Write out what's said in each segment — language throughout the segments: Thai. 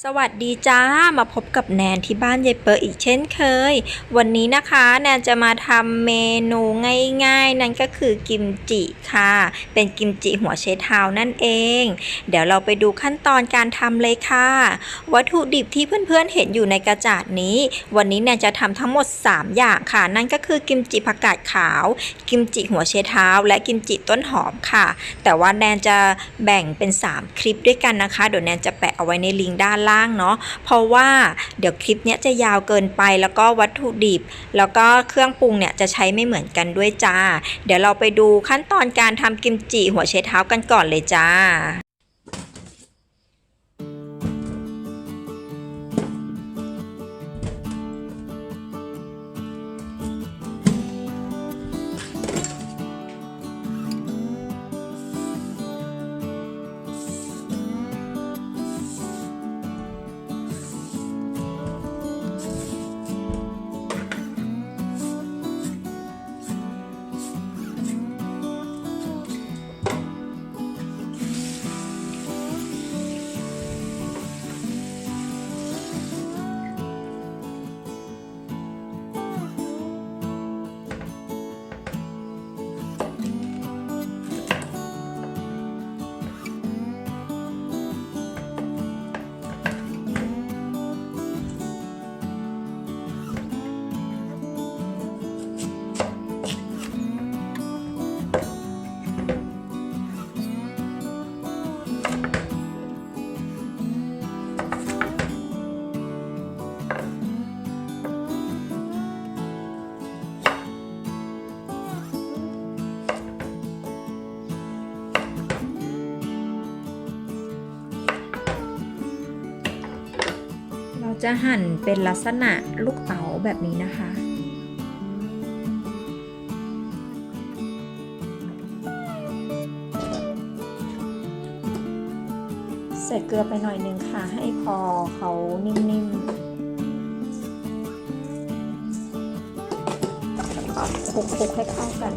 สวัสดีจ้ามาพบกับแนนที่บ้านยายเปอร์อีกเช่นเคย วันนี้นะคะแนนจะมาทำเมนูง่ายๆ นั่นก็คือกิมจิค่ะ เป็นกิมจิหัวเชเท้านั่นเอง เดี๋ยวเราไปดูขั้นตอนการทำเลยค่ะ วัตถุดิบที่เพื่อนๆเห็นอยู่ในกระจาดนี้ วันนี้แนนจะทำทั้งหมด 3 อย่างค่ะ นั่นก็คือกิมจิผักกาดขาว กิมจิหัวเชเท้าและกิมจิต้นหอมค่ะ แต่ว่าแนนจะแบ่งเป็น 3 คลิปด้วยกันนะคะเดี๋ยวแนนจะแปะเอาไว้ในลิงก์ด้านล่างเนาะเพราะว่าเดี๋ยวคลิปเนี้ยจะยาวเกินไปแล้วก็วัตถุดิบ แล้วก็เครื่องปรุงเนี่ยจะใช้ไม่เหมือนกันด้วยจ้า เดี๋ยวเราไปดูขั้นตอนการทำกิมจิหัวเชเท้ากันก่อนเลยจ้า จะหั่นเป็นลักษณะลูกเต๋าแบบนี้นะคะ ใส่เกลือไปหน่อยนึงค่ะ ให้พอเขานิ่มๆแล้วก็คลุกๆให้เข้ากัน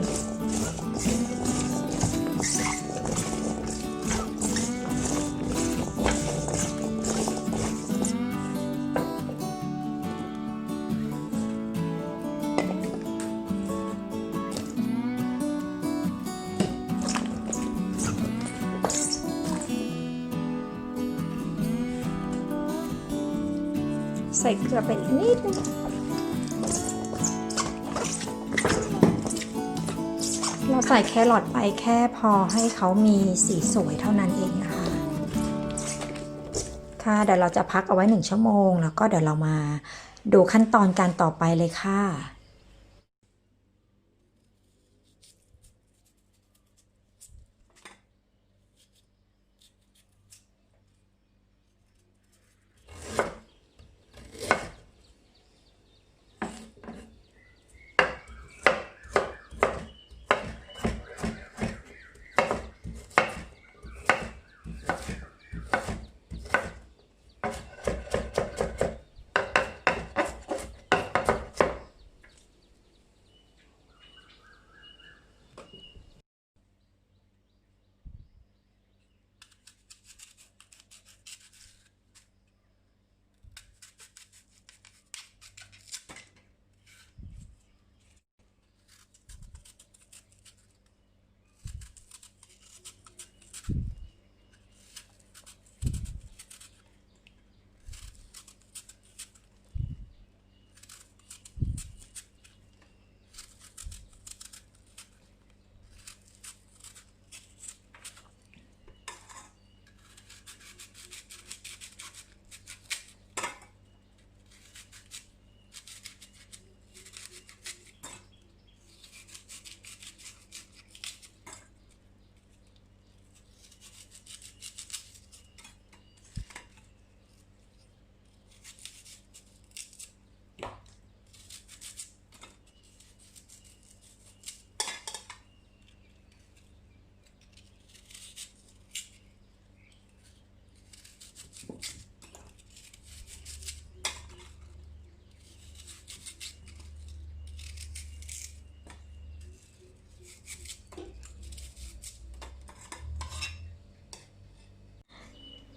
ใส่เกลือไปอีกนิดนึงเราใส่แครอทไปแค่พอให้เขามีสีสวยเท่านั้นเองนะคะ ค่ะเดี๋ยวเราจะพักเอาไว้หนึ่งชั่วโมง แล้วก็เดี๋ยวเรามาดูขั้นตอนการต่อไปเลยค่ะ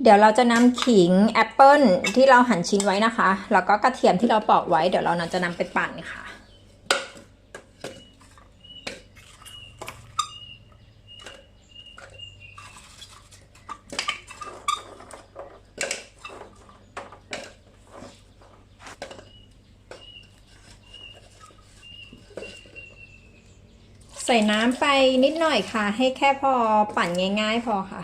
เดี๋ยวเราจะนำขิงแอปเปิลที่เราหั่นชิ้นไว้นะคะ แล้วก็กระเทียมที่เราปอกไว้ เดี๋ยวเราจะนำไปปั่นค่ะ ใส่น้ำไปนิดหน่อยค่ะ ให้แค่พอปั่นง่าย ๆ พอค่ะ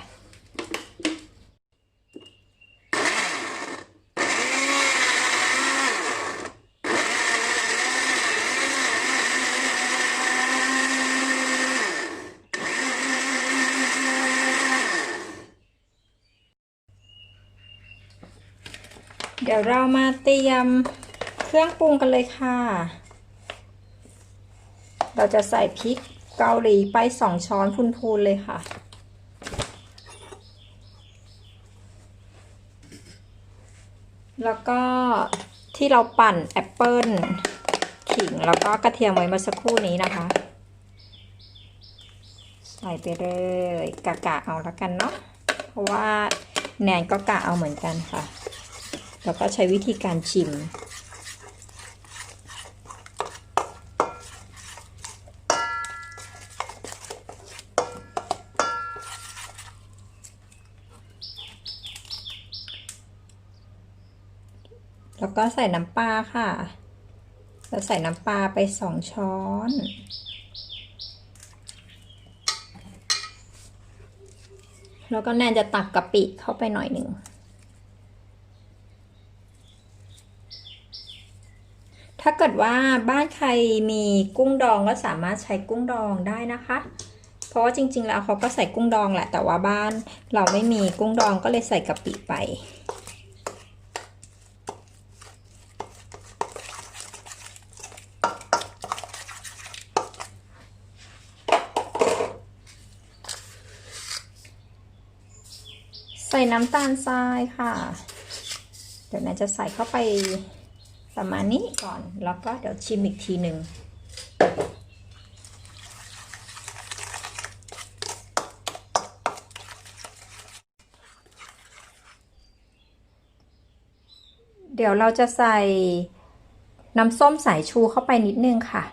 เดี๋ยวเรามาเตรียมเครื่องปรุงกันเลยค่ะ เราจะใส่พริก เกาหลีไปสองช้อนพูนๆเลยค่ะ แล้วก็ที่เราปั่นแอปเปิลขิงแล้วก็กระเทียมไว้เมื่อสักครู่นี้นะคะ ใส่ไปเลยกะกะเอาแล้วกันเนาะเพราะว่าแนนก็กะเอาเหมือนกันค่ะ แล้วก็ใช้วิธีการชิม แล้วก็ใส่น้ำปลาค่ะแล้วใส่น้ำปลาไปสองช้อน แล้วก็แนนจะตักกะปิเข้าไปหน่อยหนึ่ง ถ้าเกิดว่าบ้านใครมีกุ้งดองก็สามารถใช้กุ้งดองได้นะคะ เพราะว่าจริง ๆ แล้วเขาก็ใส่กุ้งดองแหละ แต่ว่าบ้านเราไม่มีกุ้งดองก็เลยใส่กะปิไป น้ำตาลทรายค่ะ เดี๋ยวนายจะใส่เข้าไปประมาณนี้ก่อน แล้วก็เดี๋ยวชิมอีกทีหนึ่งเดี๋ยวเราจะใส่น้ำส้มสายชูเข้าไปนิดนึงค่ะ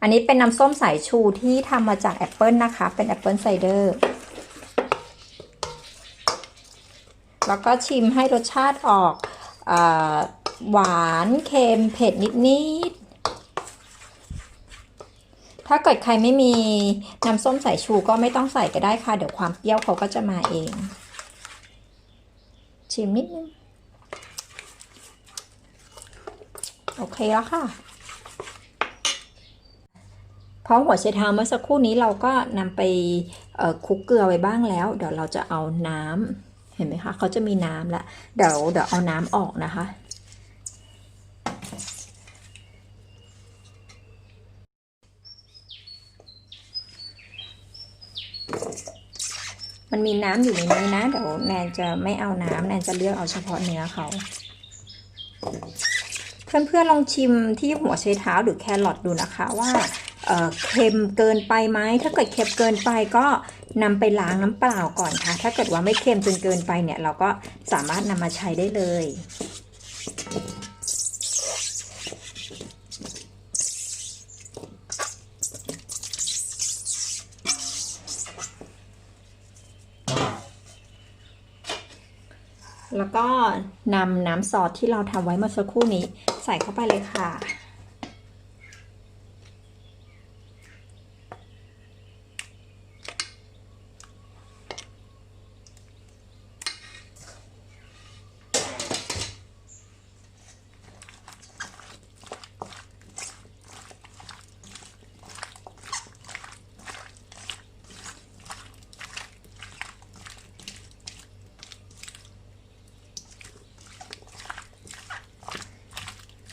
อันนี้เป็นน้ำส้มสายชูที่ทำมาจากแอปเปิลนะคะ เป็นแอปเปิลไซเดอร์ แล้วก็ชิมให้รสชาติออกอหวานเค็มเผ็ดนิดๆ ถ้าเกิดใครไม่มีน้ำส้มสายชูก็ไม่ต้องใส่ก็ได้ค่ะ เดี๋ยวความเปรี้ยวเขาก็จะมาเอง ชิมนิดนึง โอเคแล้วค่ะเพราะหัวไชเท้าเมื่อสักครู่นี้เราก็นำไปคลุกเกลือไว้บ้างแล้ว เดี๋ยวเราจะเอาน้ำ ห็นไหมคะเขาจะมีน้ำล้วเดี๋ยวเดี๋ยวเอาน้ำออกนะคะ มันมีน้ำอยู่ในนี้นะเดี๋ยวแนนจะไม่เอาน้ำแนนจะเลือกเอาเฉพาะเนื้อเขาเพื่อนๆลองชิมที่หัวไชเท้าหรือแครอทดูนะคะว่าเเค็มเกินไปไหมถ้าเกิดเค็มเกินไปก็ นำไปล้างน้ำเปล่าก่อนค่ะ ถ้าเกิดว่าไม่เค็มจนเกินไปเนี่ย เราก็สามารถนำมาใช้ได้เลย แล้วก็นำน้ำซอสที่เราทำไว้เมื่อสักครู่นี้ใส่เข้าไปเลยค่ะ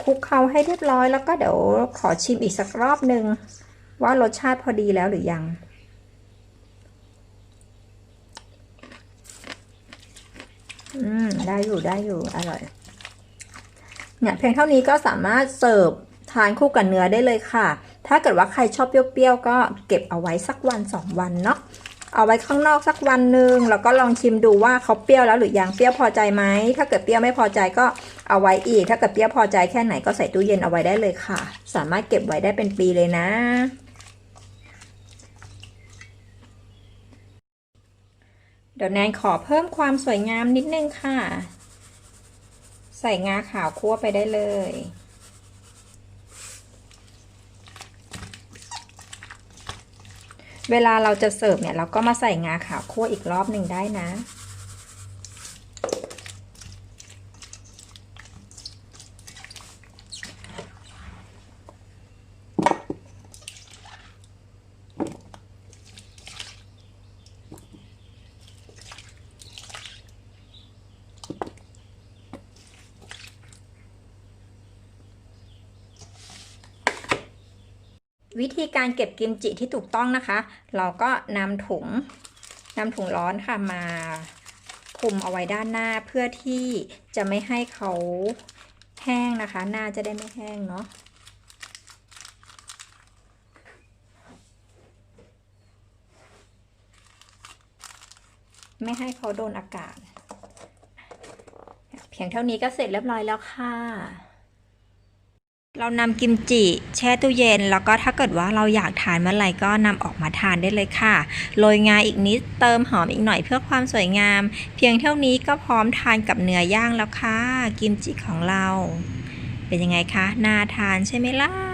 ลุกเคล้าให้เรียบร้อยแล้วก็เดี๋ยวขอชิมอีกสักรอบหนึ่งว่ารสชาติพอดีแล้วหรือยัง อืม ได้อยู่ได้อยู่อร่อย เนี่ยเพียงเท่านี้ก็สามารถเสิร์ฟทานคู่กับเนื้อได้เลยค่ะ ถ้าเกิดว่าใครชอบเปรี้ยวๆก็เก็บเอาไว้สักวันสองวันเนาะ เอาไว้ข้างนอกสักวันหนึ่งแล้วก็ลองชิมดูว่าเขาเปรี้ยวแล้วหรือยังเปรี้ยวพอใจไหมถ้าเกิดเปรี้ยวไม่พอใจก็เอาไว้อีก ถ้าเกิดเปรี้ยวพอใจแค่ไหนก็ใส่ตู้เย็นเอาไว้ได้เลยค่ะ สามารถเก็บไว้ได้เป็นปีเลยนะเดี๋ยวแนนขอเพิ่มความสวยงามนิดนึงค่ะ ใส่งาขาวคั่วไปได้เลย เวลาเราจะเสิร์ฟเนี่ยเราก็มาใส่งาขาวคั่วอีกรอบหนึ่งได้นะ วิธีการเก็บกิมจิที่ถูกต้องนะคะ เราก็นำถุงนำถุงร้อนค่ะมาคลุมเอาไว้ด้านหน้าเพื่อที่จะไม่ให้เขาแห้งนะคะ หน้าจะได้ไม่แห้งเนาะไม่ให้เขาโดนอากาศ เพียงเท่านี้ก็เสร็จเรียบร้อยแล้วค่ะ เรานำกิมจิแช่ตู้เย็น แล้วก็ถ้าเกิดว่าเราอยากทานเมื่อไหร่ก็นำออกมาทานได้เลยค่ะ โรยงาอีกนิดเติมหอมอีกหน่อยเพื่อความสวยงาม เพียงเท่านี้ก็พร้อมทานกับเนื้อย่างแล้วค่ะ กิมจิของเรา เป็นยังไงคะ น่าทานใช่ไหมล่ะ